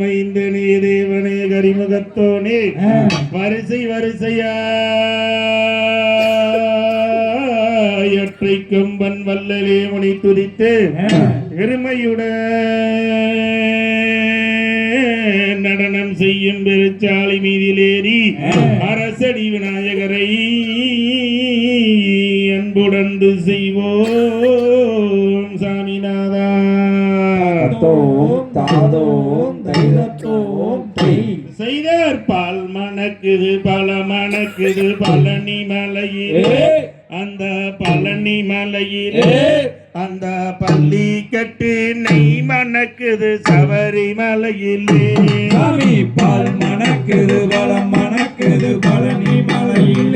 மைந்தனே தேவனே கரிமுகத்தோனே. வரிசை வரிசையா. ஒற்றை கம்பன் வல்லலே முனி துதித்து எருமையுடன் நடனம் செய்யும் பெருச்சாலை மீதிலேறி அரசடி விநாயகரை அன்புடந்து செய்வோம். தோம் தாதோம் செய்தார் பால் மணக்குது பல மணக்குது பழனி மலையிலே. அந்த பழனி மலையிலே. அந்த பள்ளி கட்டு நெய் மணக்குது சபரி மலையிலே. பால் மணக்குது பல மணக்குது பழனி மலையில்.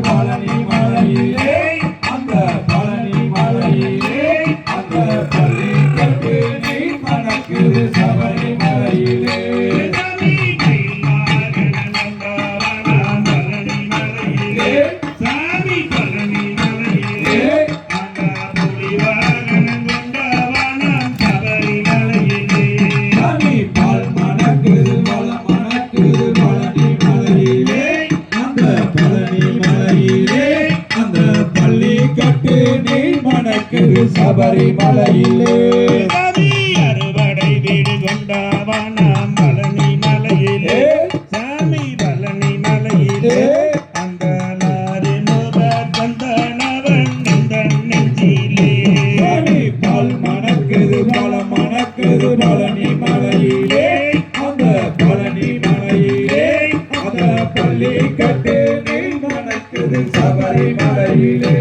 Bye. நடக்குது சபரிமலையிலே அறுவடை வீடு கொண்டாவானாம் பழனி மலையிலே. சாமி பழனி மலையிலே. அந்த நாரி முதற் வந்தனவன் இந்த நெஞ்சிலே. பால் மணக்குது பல மணக்குது பழனி மலையிலே. அந்த பழனி மலையிலே அந்த பள்ளி கட்டு நீ மணக்குது சபரிமலையிலே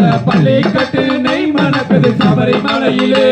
பள்ளி கட்டு நெய் மணக்குது சபரிமலையிலே.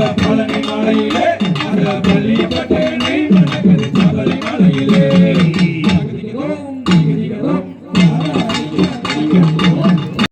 அந்த பழனி